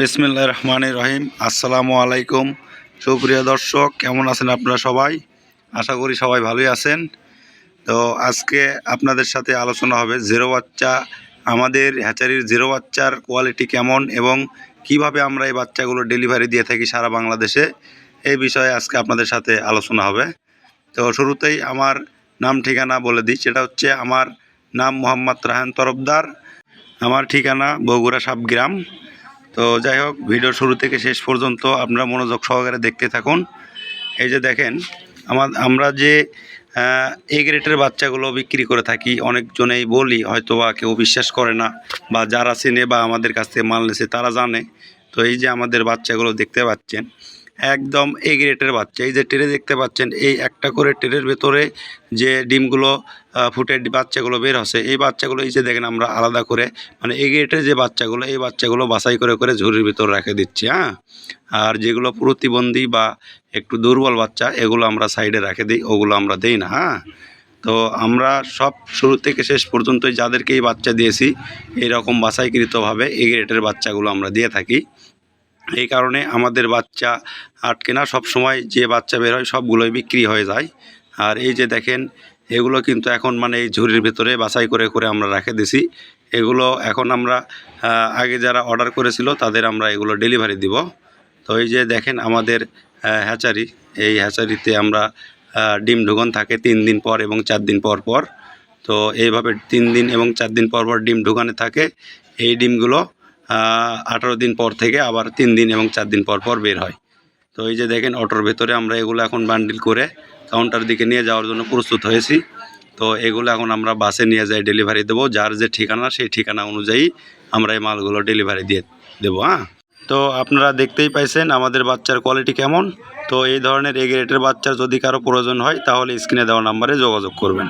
বিসমিল্লা রহমান রহিম। আসসালামু আলাইকুম। সুপ্রিয় দর্শক, কেমন আছেন আপনারা সবাই? আশা করি সবাই ভালোই আছেন। তো আজকে আপনাদের সাথে আলোচনা হবে জিরো বাচ্চা, আমাদের হ্যাচারির জিরো বাচ্চার কোয়ালিটি কেমন এবং কীভাবে আমরা এই বাচ্চাগুলো ডেলিভারি দিয়ে থাকি সারা বাংলাদেশে, এই বিষয়ে আজকে আপনাদের সাথে আলোচনা হবে। তো শুরুতেই আমার নাম ঠিকানা বলে দিই, সেটা হচ্ছে আমার নাম মোহাম্মদ রাহান তরফদার। আমার ঠিকানা বগুড়া সাবগ্রাম তো যাই হোক, ভিডিও শুরু থেকে শেষ পর্যন্ত আপনারা মনোযোগ সহকারে দেখতে থাকুন। এই যে দেখেন আমার আমরা যে এ গ্রেটের বাচ্চাগুলো বিক্রি করে থাকি, অনেকজনেই বলি হয়তো বা কেউ বিশ্বাস করে না, বা যারা চেনে বা আমাদের কাছ থেকে মাল নেছে, তারা জানে। তো এই যে আমাদের বাচ্চাগুলো দেখতে পাচ্ছেন একদম এ গ্রেটের বাচ্চা। এই যে ট্রে দেখতে পাচ্ছেন, এই একটা করে ট্রের ভেতরে যে ডিমগুলো ফুটে বাচ্চাগুলো বের হচ্ছে, এই বাচ্চাগুলো এই যে দেখেন আমরা আলাদা করে মানে এ গ্রেটের যে বাচ্চাগুলো, এই বাচ্চাগুলো বাছাই করে করে ঝুড়ির ভিতর রেখে দিচ্ছি হ্যাঁ? আর যেগুলো প্রতিবন্ধী বা একটু দুর্বল বাচ্চা, এগুলো আমরা সাইডে রেখে দিই, ওগুলো আমরা দেই না হ্যাঁ? তো আমরা সব শুরু থেকে শেষ পর্যন্তই যাদেরকে এই বাচ্চা দিয়েছি এইরকম বাছাইকৃতভাবে এ গ্রেটের বাচ্চাগুলো আমরা দিয়ে থাকি। এই কারণে আমাদের বাচ্চা আটকে না। সব সময় যে বাচ্চা বের হয় সবগুলোই বিক্রি হয়ে যায়। আর এই যে দেখেন, এগুলো কিন্তু এখন মানে এই ঝুড়ির ভেতরে বাছাই করে করে আমরা রেখে দিছি। এগুলো এখন আমরা আগে যারা অর্ডার করেছিল তাদের আমরা এগুলো ডেলিভারি দিব। তো এই যে দেখেন আমাদের হ্যাচারি এই হ্যাচারিতে আমরা ডিম ঢুকন থাকে তিন দিন পর এবং চার দিন পর পর। তো এইভাবে তিন দিন এবং চার দিন পর পর ডিম ঢুকানে থাকে। এই ডিমগুলো আঠারো দিন পর থেকে আবার তিন দিন এবং চার দিন পর পর বের হয়। তো এই যে দেখেন, অটোর ভেতরে আমরা এগুলো এখন বান্ডিল করে কাউন্টার দিকে নিয়ে যাওয়ার জন্য প্রস্তুত হয়েছি। তো এগুলো এখন আমরা বাসে নিয়ে যাই ডেলিভারি দেবো। যার যে ঠিকানা, সেই ঠিকানা অনুযায়ী আমরা এই মালগুলো ডেলিভারি দিয়ে দেবো হ্যাঁ? তো আপনারা দেখতেই পাইছেন, আমাদের বাচ্চার কোয়ালিটি কেমন? তো এই ধরনের এ গ্রেটের বাচ্চার যদি কারও প্রয়োজন হয়, তাহলে স্ক্রিনে দেওয়া নাম্বারে যোগাযোগ করবেন।